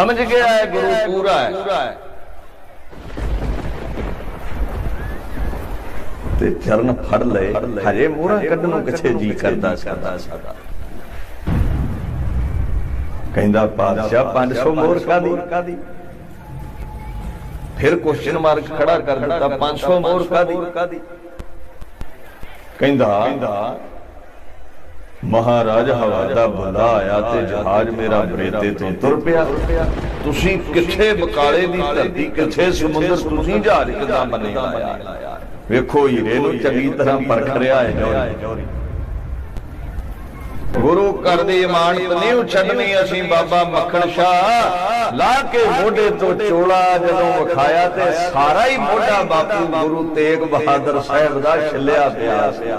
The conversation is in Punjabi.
ਸਮਝ ਗਿਆ ਹੈ ਗੁਰੂ ਪੂਰਾ ਹੈ। ਤੇ ਚਰਨ ਫੜ ਲਏ ਹਜੇ ਮੂਹਰਾ ਕੱਢਣ ਨੂੰ ਕਿੱਥੇ ਜੀ ਕਰਦਾ ਸਾਡਾ। ਸਾਡਾ। ਕਹਿੰਦਾ ਪਾਤਸ਼ਾਹ 500 ਮੋਹਰ ਕਾਦੀ ਫਿਰ ਕੁਐਸਚਨ ਮਾਰਕ ਖੜਾ ਕਰ ਦਿੱਤਾ 500 ਮੋਹਰ ਕਾਦੀ ਕਹਿੰਦਾ ਮਹਾਰਾਜ ਹਵਾ ਦਾ ਬੰਦਾ ਆਇਆ ਤੇ ਜਹਾਜ਼ ਮੇਰਾ ਬਰੇਤੇ ਤੋਂ ਤੁਰ ਪਿਆ। ਤੁਸੀਂ ਕਿੱਥੇ ਬਕਾਲੇ ਦੀ ਧਰਤੀ, ਕਿੱਥੇ ਸਮੁੰਦਰ, ਤੁਸੀਂ ਜਹਾਜ਼ ਕਿਦਾਂ ਬਣੇ ਲਾਇਆ ਵੇਖੋ ਹੀਰੇ ਨੂੰ ਚੰਗੀ ਤਰ੍ਹਾਂ ਪਰਖ ਰਿਹਾ ਹੈ, ਜੋਰੀ। ਗੁਰੂ ਘਰ ਦੀ ਇਮਾਨਤ ਨਹੀਂ ਛੱਡਣੀ ਅਸੀਂ ਬਾਬਾ ਮੱਖਣ ਸ਼ਾਹ। ਲਾ ਕੇ ਮੋਢੇ ਤੋਂ ਚੋਲਾ ਜਦੋਂ ਵਿਖਾਇਆ ਤੇ ਸਾਰਾ ਹੀ ਮੋਢਾ ਬਾਪੂ ਗੁਰੂ ਤੇਗ ਬਹਾਦਰ ਸਾਹਿਬ ਦਾ ਛਿੱਲਿਆ ਪਿਆ। ਸੀ